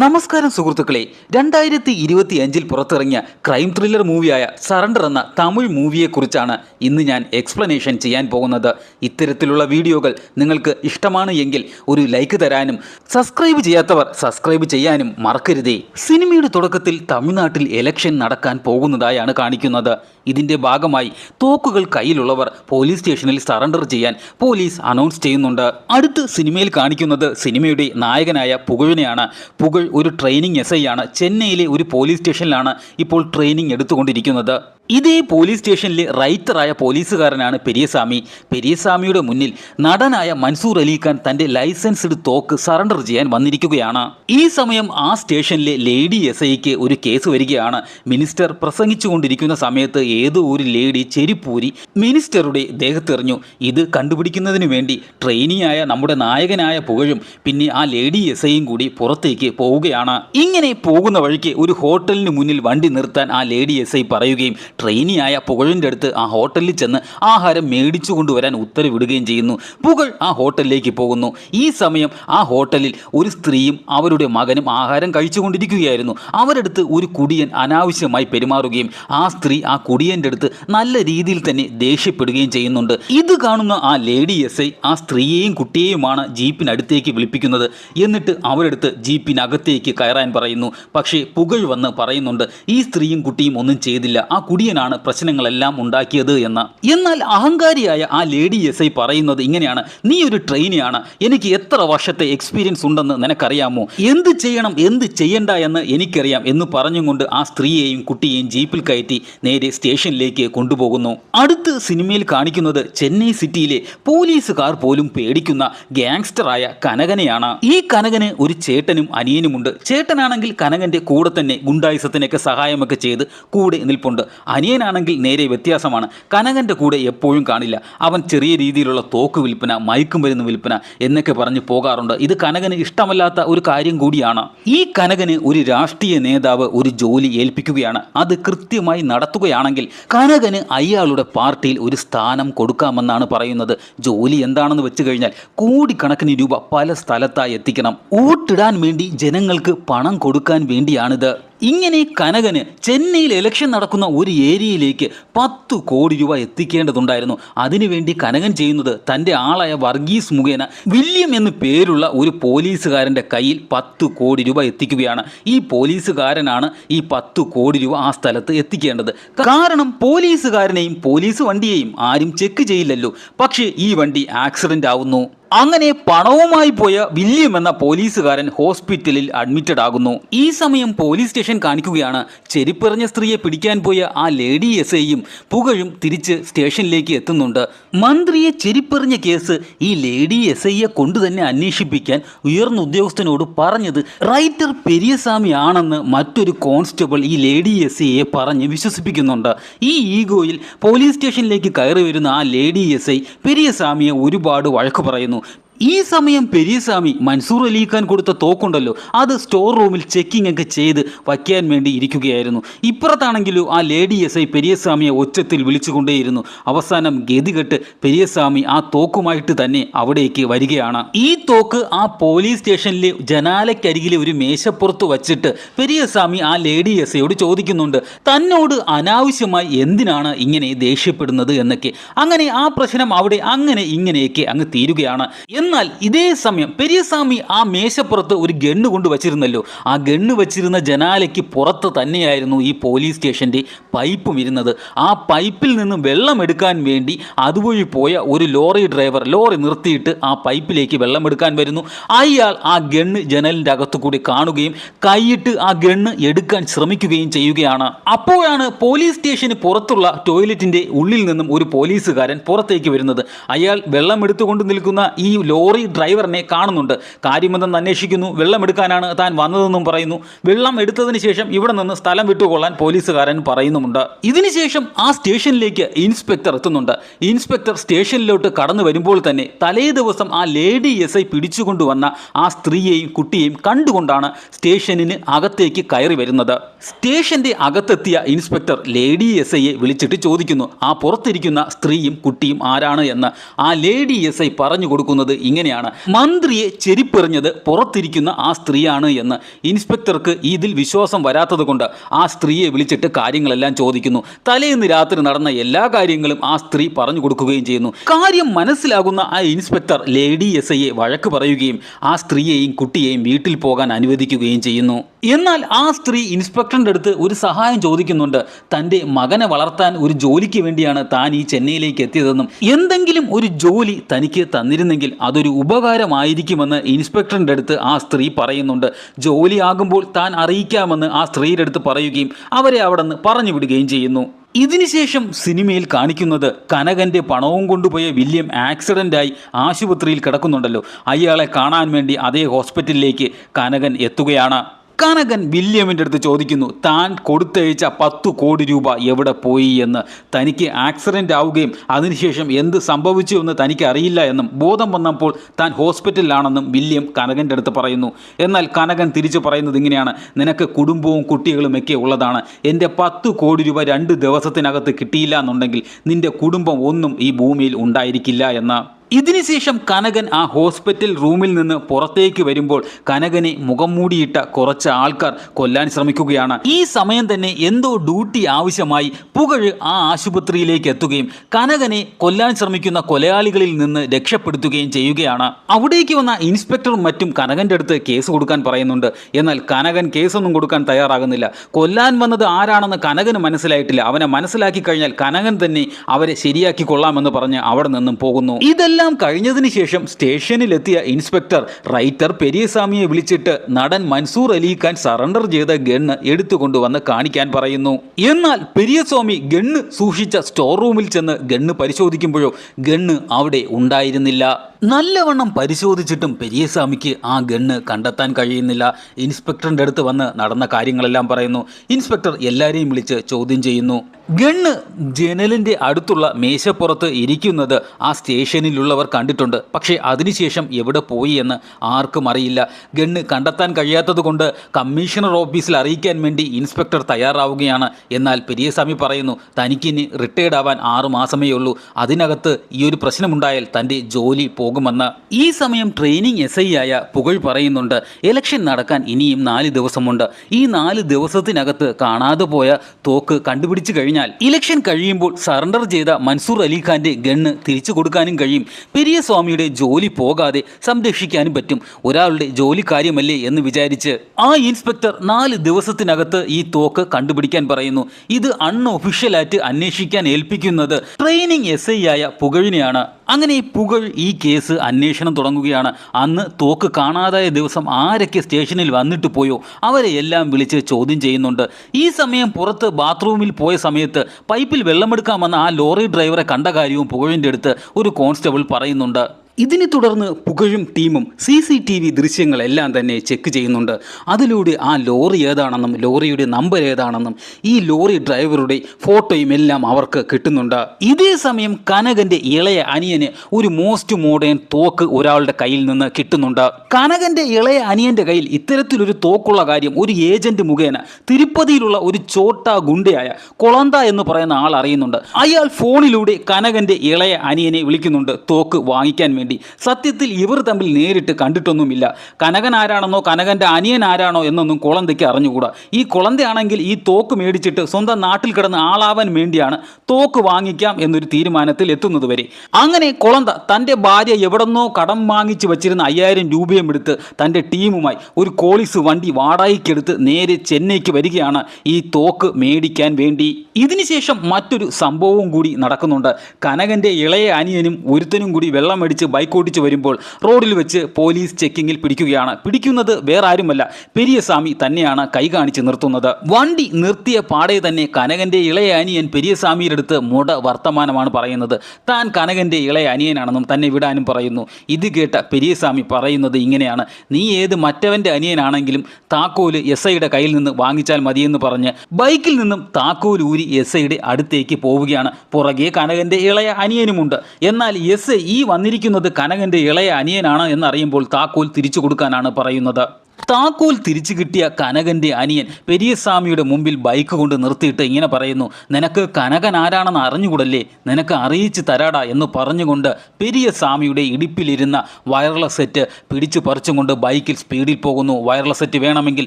നമസ്കാരം സുഹൃത്തുക്കളെ രണ്ടായിരത്തി ഇരുപത്തി അഞ്ചിൽ പുറത്തിറങ്ങിയ ക്രൈം ത്രില്ലർ മൂവിയായ സറണ്ടർ എന്ന തമിഴ് മൂവിയെക്കുറിച്ചാണ് ഇന്ന് ഞാൻ എക്സ്പ്ലനേഷൻ ചെയ്യാൻ പോകുന്നത്. ഇത്തരത്തിലുള്ള വീഡിയോകൾ നിങ്ങൾക്ക് ഇഷ്ടമാണ് എങ്കിൽ ഒരു ലൈക്ക് തരാനും സബ്സ്ക്രൈബ് ചെയ്യാത്തവർ സബ്സ്ക്രൈബ് ചെയ്യാനും മറക്കരുതേ. സിനിമയുടെ തുടക്കത്തിൽ തമിഴ്നാട്ടിൽ എലക്ഷൻ നടക്കാൻ പോകുന്നതായാണ് കാണിക്കുന്നത്. ഇതിന്റെ ഭാഗമായി തോക്കുകൾ കയ്യിലുള്ളവർ പോലീസ് സ്റ്റേഷനിൽ സറണ്ടർ ചെയ്യാൻ പോലീസ് അനൗൺസ് ചെയ്യുന്നുണ്ട്. അടുത്ത് സിനിമയിൽ കാണിക്കുന്നത് സിനിമയുടെ നായകനായ പുകഴിനെയാണ്. പുകഴ് ഒരു ട്രെയിനിങ് എസ് ഐ ആണ്. ചെന്നൈയിലെ ഒരു പോലീസ് സ്റ്റേഷനിലാണ് ഇപ്പോൾ ട്രെയിനിങ് എടുത്തുകൊണ്ടിരിക്കുന്നത്. ഇതേ പോലീസ് സ്റ്റേഷനിലെ റൈറ്ററായ പോലീസുകാരനാണ് പെരിയസ്വാമി പെരിയസ്വാമിയുടെ മുന്നിൽ നടനായ മൻസൂർ അലിഖാൻ തന്റെ ലൈസൻസ്ഡ് തോക്ക് സറണ്ടർ ചെയ്യാൻ വന്നിരിക്കുകയാണ്. ഈ സമയം ആ സ്റ്റേഷനിലെ ലേഡി എസ് ഐക്ക് ഒരു കേസ് വരികയാണ്. മിനിസ്റ്റർ പ്രസംഗിച്ചുകൊണ്ടിരിക്കുന്ന സമയത്ത് ഏതോ ഒരു ലേഡി ചെരിപ്പൂരി മിനിസ്റ്ററുടെ ദേഹത്തെറിഞ്ഞു. ഇത് കണ്ടുപിടിക്കുന്നതിന് വേണ്ടി ട്രെയിനിയായ നമ്മുടെ നായകനായ പുകഴും പിന്നെ ആ ലേഡി എസ് ഐയും കൂടി പുറത്തേക്ക് പോവുകയാണ്. ഇങ്ങനെ പോകുന്ന വഴിക്ക് ഒരു ഹോട്ടലിന് മുന്നിൽ വണ്ടി നിർത്താൻ ആ ലേഡി എസ് ഐ പറയുകയും ട്രെയിനിയായ പുകഴിന്റെ അടുത്ത് ആ ഹോട്ടലിൽ ചെന്ന് ആഹാരം മേടിച്ചു കൊണ്ടുവരാൻ ഉത്തരവിടുകയും ചെയ്യുന്നു. പുകൾ ആ ഹോട്ടലിലേക്ക് പോകുന്നു. ഈ സമയം ആ ഹോട്ടലിൽ ഒരു സ്ത്രീയും അവരുടെ മകനും ആഹാരം കഴിച്ചുകൊണ്ടിരിക്കുകയായിരുന്നു. അവരടുത്ത് ഒരു കുടിയൻ അനാവശ്യമായി പെരുമാറുകയും ആ സ്ത്രീ ആ കുടിയന്റെ അടുത്ത് നല്ല രീതിയിൽ തന്നെ ദേഷ്യപ്പെടുകയും ചെയ്യുന്നുണ്ട്. ഇത് കാണുന്ന ആ ലേഡി എസ് ഐ ആ സ്ത്രീയെയും കുട്ടിയെയുമാണ് ജീപ്പിനടുത്തേക്ക് വിളിപ്പിക്കുന്നത്. എന്നിട്ട് അവരടുത്ത് ജീപ്പിനകത്തേക്ക് കയറാൻ പറയുന്നു. പക്ഷേ പുകഴ് വന്ന് പറയുന്നുണ്ട് ഈ സ്ത്രീയും കുട്ടിയും ഒന്നും ചെയ്തില്ല. ആ കുടിയനാണ് പ്രശ്നങ്ങളെല്ലാം ഉണ്ടാക്കിയത് എന്ന്. എന്നാൽ അഹങ്കാരിയായ ആ ലേഡി എസ് ഐ പറയുന്നത് ഇങ്ങനെയാണ്. നീ ഒരു ട്രെയിനിയാണ്. എനിക്ക് എത്ര വർഷത്തെ എക്സ്പീരിയൻസ് ഉണ്ടെന്ന് നിനക്കറിയാമോ? എന്ത് ചെയ്യണം എന്ത് ചെയ്യണ്ട എന്ന് എനിക്കറിയാം എന്ന് പറഞ്ഞുകൊണ്ട് ആ സ്ത്രീയെയും കുട്ടിയെയും ജീപ്പിൽ കയറ്റി നേരെ സ്റ്റേഷനിലേക്ക് കൊണ്ടുപോകുന്നു. അടുത്ത് സിനിമയിൽ കാണിക്കുന്നത് ചെന്നൈ സിറ്റിയിലെ പോലീസുകാർ പോലും പേടിക്കുന്ന ഗ്യാങ്സ്റ്ററായ കനകനെയാണ്. ഈ കനകന് ഒരു ചേട്ടനും അനിയനുമുണ്ട്. ചേട്ടനാണെങ്കിൽ കനകന്റെ കൂടെ തന്നെ ഗുണ്ടായുസത്തിനൊക്കെ സഹായമൊക്കെ ചെയ്ത് കൂടെ നിൽപ്പുണ്ട്. അനിയനാണെങ്കിൽ നേരെ വ്യത്യാസമാണ്. കനകന്റെ കൂടെ എപ്പോഴും കാണില്ല. അവൻ ചെറിയ രീതിയിലുള്ള തോക്ക് വിൽപ്പന മയക്കുമരുന്ന് വിൽപ്പന എന്നൊക്കെ പറഞ്ഞ് പോകാറുണ്ട്. ഇത് കനകന് ഇഷ്ടമല്ലാത്ത ഒരു കാര്യം കൂടിയാണ്. ഈ കനകന് ഒരു രാഷ്ട്രീയ നേതാവ് ഒരു ജോലി ഏൽപ്പിക്കുകയാണ്. അത് കൃത്യമായി നടത്തുകയാണെങ്കിൽ കനകന് അയാളുടെ പാർട്ടിയിൽ ഒരു സ്ഥാനം കൊടുക്കാമെന്നാണ് പറയുന്നത്. ജോലി എന്താണെന്ന് വെച്ച് കഴിഞ്ഞാൽ കോടിക്കണക്കിന് രൂപ പല സ്ഥലത്തായി എത്തിക്കണം. വോട്ടിടാൻ വേണ്ടി ജനങ്ങൾക്ക് പണം കൊടുക്കാൻ വേണ്ടിയാണിത്. ഇങ്ങനെ കനകന് ചെന്നൈയിൽ ഇലക്ഷൻ നടക്കുന്ന ഒരു ഏരിയയിലേക്ക് പത്ത് കോടി രൂപ എത്തിക്കേണ്ടതുണ്ടായിരുന്നു. അതിനുവേണ്ടി കനകൻ ചെയ്യുന്നത് തന്റെ ആളായ വർഗീസ് മുഖേന വില്യം എന്ന് പേരുള്ള ഒരു പോലീസുകാരന്റെ കയ്യിൽ പത്ത് കോടി രൂപ എത്തിക്കുകയാണ്. ഈ പോലീസുകാരനാണ് ഈ പത്ത് കോടി രൂപ ആ സ്ഥലത്ത് എത്തിക്കേണ്ടത്. കാരണം പോലീസുകാരനെയും പോലീസ് വണ്ടിയെയും ആരും ചെക്ക് ചെയ്യില്ലല്ലോ. പക്ഷേ ഈ വണ്ടി ആക്സിഡന്റ് ആവുന്നു. അങ്ങനെ പണവുമായി പോയ വില്യം എന്ന പോലീസുകാരൻ ഹോസ്പിറ്റലിൽ അഡ്മിറ്റഡ് ആകുന്നു. ഈ സമയം പോലീസ് സ്റ്റേഷൻ കാണിക്കുകയാണ്. ചെരിപ്പെറിഞ്ഞ സ്ത്രീയെ പിടിക്കാൻ പോയ ആ ലേഡി എസ് ഐയും പുകഴും തിരിച്ച് സ്റ്റേഷനിലേക്ക് എത്തുന്നുണ്ട്. മന്ത്രിയെ ചെരിപ്പെറിഞ്ഞ കേസ് ഈ ലേഡി എസ് ഐയെ കൊണ്ട് തന്നെ അന്വേഷിപ്പിക്കാൻ ഉയർന്ന ഉദ്യോഗസ്ഥനോട് പറഞ്ഞത് റൈറ്റർ പെരിയസ്വാമി ആണെന്ന് മറ്റൊരു കോൺസ്റ്റബിൾ ഈ ലേഡി എസ് ഐയെ പറഞ്ഞ് വിശ്വസിപ്പിക്കുന്നുണ്ട്. ഈ ഈഗോയിൽ പോലീസ് സ്റ്റേഷനിലേക്ക് കയറി വരുന്ന ആ ലേഡി എസ് ഐ പെരിയസ്വാമിയെ ഒരുപാട് വഴക്ക് പറയുന്നു. ഈ സമയം പെരിയസ്വാമി മൻസൂർ അലി അലിഖാൻ കൊടുത്ത തോക്കുണ്ടല്ലോ. അത് സ്റ്റോർ റൂമിൽ ചെക്കിംഗ് ഒക്കെ ചെയ്ത് വയ്ക്കാൻ വേണ്ടി ഇരിക്കുകയായിരുന്നു. ഇപ്പുറത്താണെങ്കിലും ആ ലേഡി എസ് ഐ പെരിയസ്വാമിയെ ഒച്ചത്തിൽ വിളിച്ചുകൊണ്ടേയിരുന്നു. അവസാനം ഗതികെട്ട് പെരിയസ്വാമി ആ തോക്കുമായിട്ട് തന്നെ അവിടേക്ക് വരികയാണ്. ഈ തോക്ക് ആ പോലീസ് സ്റ്റേഷനിലെ ജനാലയ്ക്കരികിലെ ഒരു മേശപ്പുറത്ത് വച്ചിട്ട് പെരിയസ്വാമി ആ ലേഡി എസ് ഐയോട് ചോദിക്കുന്നുണ്ട്. തന്നോട് അനാവശ്യമായി എന്തിനാണ് ഇങ്ങനെ ദേഷ്യപ്പെടുന്നത്? എന്നൊക്കെ. അങ്ങനെ ആ പ്രശ്നം അവിടെ അങ്ങനെ ഇങ്ങനെയൊക്കെ അങ്ങ് തീരുകയാണ്. എന്നാൽ ഇതേ സമയം പെരിയസ്വാമി ആ മേശപ്പുറത്ത് ഒരു ഗണ്ണ് കൊണ്ട് വച്ചിരുന്നല്ലോ. ആ ഗണ്ണ് വച്ചിരുന്ന ജനാലയ്ക്ക് പുറത്ത് തന്നെയായിരുന്നു ഈ പോലീസ് സ്റ്റേഷന്റെ പൈപ്പും ഇരുന്നത്. ആ പൈപ്പിൽ നിന്ന് വെള്ളം എടുക്കാൻ വേണ്ടി അതുവഴി പോയ ഒരു ലോറി ഡ്രൈവർ ലോറി നിർത്തിയിട്ട് ആ പൈപ്പിലേക്ക് വെള്ളം എടുക്കാൻ വരുന്നു. അയാൾ ആ ഗണ്ണ് ജനലിന്റെ അകത്തു കൂടി കാണുകയും കൈയിട്ട് ആ ഗണ്ണ് എടുക്കാൻ ശ്രമിക്കുകയും ചെയ്യുകയാണ്. അപ്പോഴാണ് പോലീസ് സ്റ്റേഷന് പുറത്തുള്ള ടോയ്ലറ്റിന്റെ ഉള്ളിൽ നിന്നും ഒരു പോലീസുകാരൻ പുറത്തേക്ക് വരുന്നത്. അയാൾ വെള്ളം എടുത്തുകൊണ്ട് നിൽക്കുന്ന ഈ ലോറി ഡ്രൈവറിനെ കാണുന്നുണ്ട്. കാര്യമെന്തെന്ന് അന്വേഷിക്കുന്നു. വെള്ളം എടുക്കാനാണ് താൻ വന്നതെന്നും പറയുന്നു. വെള്ളം എടുത്തതിന് ശേഷം ഇവിടെ നിന്ന് സ്ഥലം വിട്ടുകൊള്ളാൻ പോലീസുകാരൻ പറയുന്നുമുണ്ട്. ഇതിനുശേഷം ആ സ്റ്റേഷനിലേക്ക് ഇൻസ്പെക്ടർ എത്തുന്നുണ്ട്. ഇൻസ്പെക്ടർ സ്റ്റേഷനിലോട്ട് കടന്നു വരുമ്പോൾ തന്നെ തലേ ദിവസം ആ ലേഡി എസ് ഐ പിടിച്ചുകൊണ്ടുവന്ന ആ സ്ത്രീയെയും കുട്ടിയെയും കണ്ടുകൊണ്ടാണ് സ്റ്റേഷനിന് അകത്തേക്ക് കയറി വരുന്നത്. സ്റ്റേഷന്റെ അകത്തെത്തിയ ഇൻസ്പെക്ടർ ലേഡി എസ് ഐയെ വിളിച്ചിട്ട് ചോദിക്കുന്നു. ആ പുറത്തിരിക്കുന്ന സ്ത്രീയും കുട്ടിയും ആരാണ്? എന്ന്. ആ ലേഡി എസ് ഐ പറഞ്ഞു കൊടുക്കുന്നത് ഇങ്ങനെയാണ് മന്ത്രിയെ ചെരിപ്പെറിഞ്ഞത് പുറത്തിരിക്കുന്ന ആ സ്ത്രീയാണ് എന്ന് ഇൻസ്പെക്ടർക്ക് ഇതിൽ വിശ്വാസം വരാത്തത് കൊണ്ട് ആ സ്ത്രീയെ വിളിച്ചിട്ട് കാര്യങ്ങളെല്ലാം ചോദിക്കുന്നു. തലേന്ന് രാത്രി നടന്ന എല്ലാ കാര്യങ്ങളും ആ സ്ത്രീ പറഞ്ഞു കൊടുക്കുകയും ചെയ്യുന്നു. കാര്യം മനസ്സിലാകുന്ന ആ ഇൻസ്പെക്ടർ ലേഡി എസ് ഐയെ വഴക്ക് പറയുകയും ആ സ്ത്രീയെയും കുട്ടിയെയും വീട്ടിൽ പോകാൻ അനുവദിക്കുകയും ചെയ്യുന്നു. എന്നാൽ ആ സ്ത്രീ ഇൻസ്പെക്ടറിന്റെ അടുത്ത് ഒരു സഹായം ചോദിക്കുന്നുണ്ട്. തന്റെ മകനെ വളർത്താൻ ഒരു ജോലിക്ക് വേണ്ടിയാണ് താൻ ഈ ചെന്നൈയിലേക്ക് എത്തിയതെന്നും. എന്തെങ്കിലും ഒരു ജോലി തനിക്ക് തന്നിരുന്നെങ്കിൽ അതൊരു ഉപകാരമായിരിക്കുമെന്ന് ഇൻസ്പെക്ടറിന്റെ അടുത്ത് ആ സ്ത്രീ പറയുന്നുണ്ട്. ജോലിയാകുമ്പോൾ താൻ അറിയിക്കാമെന്ന് ആ സ്ത്രീയുടെ അടുത്ത് പറയുകയും അവരെ അവിടെ നിന്ന് പറഞ്ഞു വിടുകയും ചെയ്യുന്നു. ഇതിനുശേഷം സിനിമയിൽ കാണിക്കുന്നത് കനകന്റെ പണവും കൊണ്ടുപോയ വില്യം ആക്സിഡന്റായി ആശുപത്രിയിൽ കിടക്കുന്നുണ്ടല്ലോ. അയാളെ കാണാൻ വേണ്ടി അതേ ഹോസ്പിറ്റലിലേക്ക് കനകൻ എത്തുകയാണ്. കനകൻ വില്യമിന്റെ അടുത്ത് ചോദിക്കുന്നു താൻ കൊടുത്തയച്ച പത്ത് കോടി രൂപ എവിടെ പോയി എന്ന്? തനിക്ക് ആക്സിഡന്റ് ആവുകയും അതിനുശേഷം എന്ത് സംഭവിച്ചു എന്ന് തനിക്ക് അറിയില്ല എന്നും ബോധം വന്നപ്പോൾ താൻ ഹോസ്പിറ്റലിലാണെന്നും വില്യം കനകന്റെ അടുത്ത് പറയുന്നു. എന്നാൽ കനകൻ തിരിച്ചു പറയുന്നത് ഇങ്ങനെയാണ് നിനക്ക് കുടുംബവും കുട്ടികളും ഒക്കെ ഉള്ളതാണ്. എന്റെ പത്ത് കോടി രൂപ രണ്ട് ദിവസത്തിനകത്ത് കിട്ടിയില്ല എന്നുണ്ടെങ്കിൽ നിന്റെ കുടുംബം ഒന്നും ഈ ഭൂമിയിൽ ഉണ്ടായിരിക്കില്ല എന്ന് ഇതിനുശേഷം കനകൻ ആ ഹോസ്പിറ്റൽ റൂമിൽ നിന്ന് പുറത്തേക്ക് വരുമ്പോൾ കനകനെ മുഖം മൂടിയിട്ട കുറച്ച് ആൾക്കാർ കൊല്ലാൻ ശ്രമിക്കുകയാണ്. ഈ സമയം തന്നെ എന്തോ ഡ്യൂട്ടി ആവശ്യമായി പുകഴ് ആ ആശുപത്രിയിലേക്ക് എത്തുകയും കനകനെ കൊല്ലാൻ ശ്രമിക്കുന്ന കൊലയാളികളിൽ നിന്ന് രക്ഷപ്പെടുത്തുകയും ചെയ്യുകയാണ്. അവിടേക്ക് വന്ന ഇൻസ്പെക്ടറും മറ്റും കനകന്റെ അടുത്ത് കേസ് കൊടുക്കാൻ പറയുന്നുണ്ട്. എന്നാൽ കനകൻ കേസൊന്നും കൊടുക്കാൻ തയ്യാറാകുന്നില്ല. കൊല്ലാൻ വന്നത് ആരാണെന്ന് കനകന് മനസ്സിലായിട്ടില്ല. അവനെ മനസ്സിലാക്കി കഴിഞ്ഞാൽ കനകൻ തന്നെ അവരെ ശരിയാക്കി കൊള്ളാമെന്ന് പറഞ്ഞ് അവിടെ നിന്നും പോകുന്നു. ഇതെല്ലാം കഴിഞ്ഞതിന് ശേഷം സ്റ്റേഷനിലെത്തിയ ഇൻസ്പെക്ടർ റൈറ്റർ പെരിയസ്വാമിയെ വിളിച്ചിട്ട് നടൻ മൻസൂർ അലി ഖാൻ സറണ്ടർ ചെയ്ത ഗണ്ണ് എടുത്തുകൊണ്ടുവന്ന് കാണിക്കാൻ പറയുന്നു. എന്നാൽ പെരിയസ്വാമി ഗണ്ണ് സൂക്ഷിച്ച സ്റ്റോർ റൂമിൽ ചെന്ന് ഗണ്ണ് പരിശോധിക്കുമ്പോഴോ ഗണ്ണ് അവിടെ ഉണ്ടായിരുന്നില്ല. നല്ലവണ്ണം പരിശോധിച്ചിട്ടും പെരിയസ്വാമിക്ക് ആ ഗണ്ണ് കണ്ടെത്താൻ കഴിയുന്നില്ല. ഇൻസ്പെക്ടറിന്റെ അടുത്ത് വന്ന് നടന്ന കാര്യങ്ങളെല്ലാം പറയുന്നു. ഇൻസ്പെക്ടർ എല്ലാവരെയും വിളിച്ച് ചോദ്യം ചെയ്യുന്നു. ഗണ്ണ് ജനലിന്റെ അടുത്തുള്ള മേശപ്പുറത്ത് ഇരിക്കുന്നത് ആ സ്റ്റേഷനിലുള്ളവർ കണ്ടിട്ടുണ്ട്. പക്ഷേ അതിനുശേഷം എവിടെ പോയി എന്ന് ആർക്കും അറിയില്ല. ഗണ്ണ് കണ്ടെത്താൻ കഴിയാത്തതുകൊണ്ട് കമ്മീഷണർ ഓഫീസിൽ അറിയിക്കാൻ വേണ്ടി ഇൻസ്പെക്ടർ തയ്യാറാവുകയാണ്. എന്നാൽ പെരിയസ്വാമി പറയുന്നു തനിക്കിനി റിട്ടയർഡ് ആവാൻ ആറ് മാസമേ ഉള്ളൂ. അതിനകത്ത് ഈ ഒരു പ്രശ്നമുണ്ടായാൽ തന്റെ ജോലി പോകുമെന്ന്. ഈ സമയം ട്രെയിനിങ് എസ് ഐ ആയ പുകഴ് പറയുന്നുണ്ട് ഇലക്ഷൻ നടക്കാൻ ഇനിയും നാല് ദിവസമുണ്ട്. ഈ നാല് ദിവസത്തിനകത്ത് കാണാതെ പോയ തോക്ക് കണ്ടുപിടിച്ചു കഴിഞ്ഞാൽ ഇലക്ഷൻ കഴിയുമ്പോൾ സറണ്ടർ ചെയ്ത മൻസൂർ അലിഖാന്റെ ഗണ്ണ് തിരിച്ചു കൊടുക്കാനും കഴിയും. പെരിയസ്വാമിയുടെ ജോലി പോകാതെ സംരക്ഷിക്കാനും പറ്റും. ഒരാളുടെ ജോലി കാര്യമല്ലേ എന്ന് വിചാരിച്ച് ആ ഇൻസ്പെക്ടർ നാല് ദിവസത്തിനകത്ത് ഈ തോക്ക് കണ്ടുപിടിക്കാൻ പറയുന്നു. ഇത് അൺഒഫീഷ്യലായിട്ട് അന്വേഷിക്കാൻ ഏൽപ്പിക്കുന്നത് ട്രെയിനിങ് എസ് ഐ ആയ പുകഴിനെയാണ്. അങ്ങനെ പുകഴ് ഈ കേസ് അന്വേഷണം തുടങ്ങുകയാണ്. അന്ന് തോക്ക് കാണാതായ ദിവസം ആരൊക്കെ സ്റ്റേഷനിൽ വന്നിട്ട് പോയോ? അവരെ എല്ലാം വിളിച്ച് ചോദ്യം ചെയ്യുന്നുണ്ട്. ഈ സമയം പുറത്ത് ബാത്റൂമിൽ പോയ സമയത്ത് പൈപ്പിൽ വെള്ളമെടുക്കാൻ വന്ന ആ ലോറി ഡ്രൈവറെ കണ്ട കാര്യവും പുകഴിന്റെ അടുത്ത് ഒരു കോൺസ്റ്റബിൾ പറയുന്നുണ്ട്. ഇതിനെ തുടർന്ന് പുകഴും ടീമും സി സി ടി വി ദൃശ്യങ്ങളെല്ലാം തന്നെ ചെക്ക് ചെയ്യുന്നുണ്ട്. അതിലൂടെ ആ ലോറി ഏതാണെന്നും ലോറിയുടെ നമ്പർ ഏതാണെന്നും ഈ ലോറി ഡ്രൈവറുടെ ഫോട്ടോയും എല്ലാം അവർക്ക് കിട്ടുന്നുണ്ട്. ഇതേ സമയം കനകന്റെ ഇളയ അനിയന് ഒരു മോസ്റ്റ് മോഡേൺ തോക്ക് ഒരാളുടെ കയ്യിൽ നിന്ന് കിട്ടുന്നുണ്ട്. കനകന്റെ ഇളയ അനിയന്റെ കയ്യിൽ ഇത്തരത്തിലൊരു തോക്കുള്ള കാര്യം ഒരു ഏജന്റ് മുഖേന തിരുപ്പതിയിലുള്ള ഒരു ചോട്ട ഗുണ്ടയായ കൊളന്ത എന്ന് പറയുന്ന ആൾ അറിയുന്നുണ്ട്. അയാൾ ഫോണിലൂടെ കനകന്റെ ഇളയ അനിയനെ വിളിക്കുന്നുണ്ട് തോക്ക് വാങ്ങിക്കാൻ വേണ്ടി. സത്യത്തിൽ ഇവർ തമ്മിൽ നേരിട്ട് കണ്ടിട്ടൊന്നുമില്ല. കനകൻ ആരാണെന്നോ കനകന്റെ അനിയൻ ആരാണോ എന്നൊന്നും കുളന്തയ്ക്ക് അറിഞ്ഞുകൂടാ. ഈ കുളന്തയാണെങ്കിൽ ഈ തോക്ക് മേടിച്ചിട്ട് സ്വന്തം നാട്ടിൽ കിടന്ന് ആളാവാൻ വേണ്ടിയാണ് തോക്ക് വാങ്ങിക്കാം എന്നൊരു തീരുമാനത്തിൽ എത്തുന്നത് വരെ. അങ്ങനെ കുളന്ത തന്റെ ഭാര്യ എവിടെന്നോ കടം വാങ്ങിച്ച് വെച്ചിരുന്ന അയ്യായിരം രൂപയും എടുത്ത് തന്റെ ടീമുമായി ഒരു കോളിസ് വണ്ടി വാടകയ്ക്കെടുത്ത് നേരെ ചെന്നൈക്ക് വരികയാണ് ഈ തോക്ക് മേടിക്കാൻ വേണ്ടി. ഇതിനുശേഷം മറ്റൊരു സംഭവവും കൂടി നടക്കുന്നുണ്ട്. കനകന്റെ ഇളയ അനിയനും ഒരുത്തനും കൂടി വെള്ളമടിച്ച് ഓടിച്ച് വരുമ്പോൾ റോഡിൽ വെച്ച് പോലീസ് ചെക്കിങ്ങിൽ പിടിക്കുകയാണ്. പിടിക്കുന്നത് വേറെ ആരുമല്ല പെരിയസ്വാമി തന്നെയാണ് കൈ കാണിച്ച് നിർത്തുന്നത്. വണ്ടി നിർത്തിയ പാടെ തന്നെ കനകന്റെ ഇളയ അനിയൻ പെരിയസ്വാമിയുടെ അടുത്ത് മുട വർത്തമാനമാണ് പറയുന്നത്. താൻ കനകന്റെ ഇളയ അനിയനാണെന്നും തന്നെ വിടാനും പറയുന്നു. ഇത് കേട്ട പെരിയസ്വാമി പറയുന്നത് ഇങ്ങനെയാണ്. നീ ഏത് മറ്റവന്റെ അനിയനാണെങ്കിലും താക്കോൽ എസ് ഐയുടെ കയ്യിൽ നിന്ന് വാങ്ങിച്ചാൽ മതിയെന്ന് പറഞ്ഞ് ബൈക്കിൽ നിന്നും താക്കോൽ ഊരി എസ് ഐയുടെ അടുത്തേക്ക് പോവുകയാണ്. പുറകെ കനകന്റെ ഇളയ അനിയനുമുണ്ട്. എന്നാൽ എസ് ഐ ഈ വന്നിരിക്കുന്നത് കനകന്റെ ഇളയ അനിയനാണ് എന്നറിയുമ്പോൾ താക്കോൽ തിരിച്ചു കൊടുക്കാനാണ് പറയുന്നത് താക്കോൽ തിരിച്ചു കിട്ടിയ കനകന്റെ അനിയൻ പെരിയസ്വാമിയുടെ മുമ്പിൽ ബൈക്ക് കൊണ്ട് നിർത്തിയിട്ട് ഇങ്ങനെ പറയുന്നു നിനക്ക് കനകൻ ആരാണെന്ന് അറിഞ്ഞുകൂടല്ലേ? നിനക്ക് അറിയിച്ചു തരാടാ എന്ന് പറഞ്ഞുകൊണ്ട് പെരിയസ്വാമിയുടെ ഇടിപ്പിലിരുന്ന വയർലെസ് സെറ്റ് പിടിച്ചു പറിച്ചുകൊണ്ട് ബൈക്കിൽ സ്പീഡിൽ പോകുന്നു. വയർലെസ് സെറ്റ് വേണമെങ്കിൽ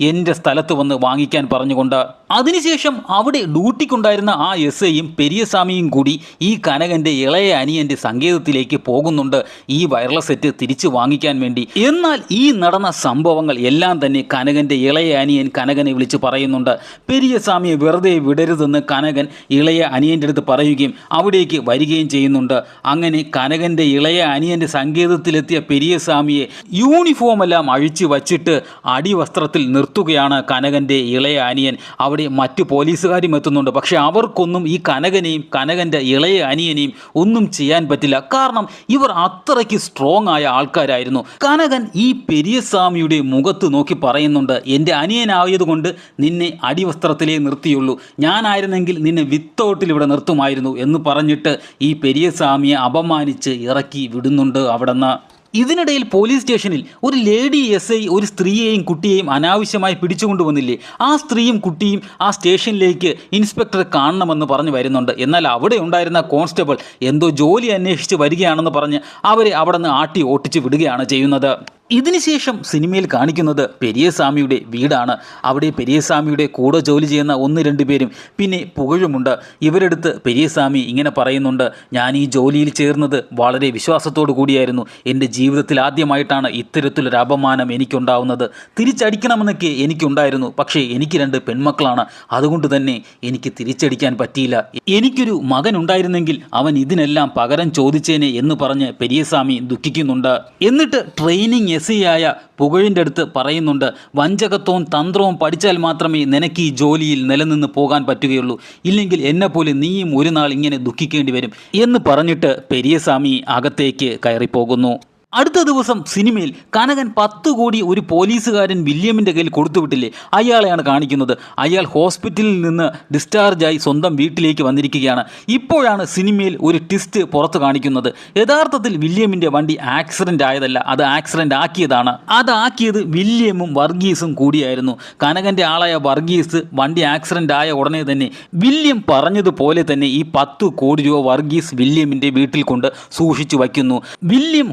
എന്റെ സ്ഥലത്ത് വന്ന് വാങ്ങിക്കാൻ പറഞ്ഞുകൊണ്ട് അതിനുശേഷം അവിടെ ഡ്യൂട്ടിക്കുണ്ടായിരുന്ന ആ എസ് ഐയും പെരിയസ്വാമിയും കൂടി ഈ കനകന്റെ ഇളയ അനിയന്റെ സങ്കേതത്തിലേക്ക് പോകുന്നുണ്ട് ഈ വയർലെസ് സെറ്റ് തിരിച്ചു വാങ്ങിക്കാൻ വേണ്ടി. എന്നാൽ ഈ നടന്ന സംഭവങ്ങൾ എല്ലാം തന്നെ കനകന്റെ ഇളയ അനിയൻ കനകനെ വിളിച്ച് പറയുന്നുണ്ട് പെരിയസ്വാമിയെ വെറുതെ വിടരുതെന്ന് കനകൻ ഇളയ അനിയന്റെ അടുത്ത് പറയുകയും അവിടേക്ക് വരികയും ചെയ്യുന്നുണ്ട്. അങ്ങനെ കനകന്റെ ഇളയ അനിയന്റെ സങ്കേതത്തിലെത്തിയ പെരിയസ്വാമിയെ യൂണിഫോം എല്ലാം അഴിച്ചു വച്ചിട്ട് അടിവസ്ത്രത്തിൽ നിർത്തുകയാണ് കനകന്റെ ഇളയ അനിയൻ. അവിടെ മറ്റു പോലീസുകാരും എത്തുന്നുണ്ട്. പക്ഷേ അവർക്കൊന്നും ഈ കനകനെയും കനകന്റെ ഇളയ അനിയനെയും ഒന്നും ചെയ്യാൻ പറ്റില്ല. കാരണം ഇവർ അത്രയ്ക്ക് സ്ട്രോങ് ആയ ആൾക്കാരായിരുന്നു. കനകൻ ഈ പെരിയസ്വാമിയുടെ മുഖത്ത് നോക്കി പറയുന്നുണ്ട് എന്റെ അനിയനായതുകൊണ്ട് നിന്നെ അടിവസ്ത്രത്തിലേ നിർത്തിയുള്ളൂ. ഞാനായിരുന്നെങ്കിൽ നിന്നെ വിത്തൗട്ടിൽ ഇവിടെ നിർത്തുമായിരുന്നു എന്ന് പറഞ്ഞിട്ട് ഈ പെരിയസ്വാമിയെ അപമാനിച്ച് ഇറക്കി വിടുന്നുണ്ട് അവിടുന്ന്. ഇതിനിടയിൽ പോലീസ് സ്റ്റേഷനിൽ ഒരു ലേഡി എസ് ഐ ഒരു സ്ത്രീയെയും കുട്ടിയെയും അനാവശ്യമായി പിടിച്ചുകൊണ്ടുവന്നില്ലേ ആ സ്ത്രീയും കുട്ടിയും ആ സ്റ്റേഷനിലേക്ക് ഇൻസ്പെക്ടർ കാണണമെന്ന് പറഞ്ഞു വരുന്നുണ്ട്. എന്നാൽ അവിടെ ഉണ്ടായിരുന്ന കോൺസ്റ്റബിൾ എന്തോ ജോലി അന്വേഷിച്ച് വരികയാണെന്ന് പറഞ്ഞ് അവരെ അവിടെ നിന്ന് ആട്ടി ഓട്ടിച്ച് വിടുകയാണ് ചെയ്യുന്നത്. ഇതിനുശേഷം സിനിമയിൽ കാണിക്കുന്നത് പെരിയസ്വാമിയുടെ വീടാണ്. അവിടെ പെരിയസ്വാമിയുടെ കൂടെ ജോലി ചെയ്യുന്ന ഒന്ന് രണ്ട് പേരും പിന്നെ പുകഴുമുണ്ട്. ഇവരെടുത്ത് പെരിയസ്വാമി ഇങ്ങനെ പറയുന്നുണ്ട് ഞാൻ ഈ ജോലിയിൽ ചേർന്നത് വളരെ വിശ്വാസത്തോടു കൂടിയായിരുന്നു. എന്റെ ജീവിതത്തിൽ ആദ്യമായിട്ടാണ് ഇത്തരത്തിലൊരു അപമാനം എനിക്കുണ്ടാവുന്നത്. തിരിച്ചടിക്കണമെന്നൊക്കെ എനിക്കുണ്ടായിരുന്നു. പക്ഷേ എനിക്ക് രണ്ട് പെൺമക്കളാണ്. അതുകൊണ്ട് തന്നെ എനിക്ക് തിരിച്ചടിക്കാൻ പറ്റിയില്ല. എനിക്കൊരു മകൻ ഉണ്ടായിരുന്നെങ്കിൽ അവൻ ഇതിനെല്ലാം പകരം ചോദിച്ചേനെ എന്ന് പറഞ്ഞ് പെരിയസ്വാമി ദുഃഖിക്കുന്നുണ്ട്. എന്നിട്ട് ട്രെയിനിങ് എസ് ആയ പുകഴിന്റെ അടുത്ത് പറയുന്നുണ്ട് വഞ്ചകത്വവും തന്ത്രവും പഠിച്ചാൽ മാത്രമേ നിനക്ക് ഈ ജോലിയിൽ നിലനിന്ന് പോകാൻ പറ്റുകയുള്ളൂ. ഇല്ലെങ്കിൽ എന്നെപ്പോലെ നീയും ഒരു നാൾ ഇങ്ങനെ ദുഃഖിക്കേണ്ടി വരും എന്ന് പറഞ്ഞിട്ട് പെരിയസ്വാമി അകത്തേക്ക് കയറിപ്പോകുന്നു. അടുത്ത ദിവസം സിനിമയിൽ കനകൻ പത്ത് കോടി ഒരു പോലീസുകാരൻ വില്യമിന്റെ കയ്യിൽ കൊടുത്തുവിട്ടില്ലേ അയാളെയാണ് കാണിക്കുന്നത്. അയാൾ ഹോസ്പിറ്റലിൽ നിന്ന് ഡിസ്ചാർജായി സ്വന്തം വീട്ടിലേക്ക് വന്നിരിക്കുകയാണ്. ഇപ്പോഴാണ് സിനിമയിൽ ഒരു ട്വിസ്റ്റ് പുറത്ത് കാണിക്കുന്നത്. യഥാർത്ഥത്തിൽ വില്യമിന്റെ വണ്ടി ആക്സിഡന്റ് ആയതല്ല അത് ആക്സിഡന്റ് ആക്കിയതാണ്. അതാക്കിയത് വില്യമും വർഗീസും കൂടിയായിരുന്നു. കനകന്റെ ആളായ വർഗീസ് വണ്ടി ആക്സിഡന്റ് ആയ ഉടനെ തന്നെ വില്യം പറഞ്ഞതുപോലെ തന്നെ ഈ പത്ത് കോടി രൂപ വർഗീസ് വില്യമിന്റെ വീട്ടിൽ കൊണ്ട് സൂക്ഷിച്ചു വയ്ക്കുന്നു. വില്യം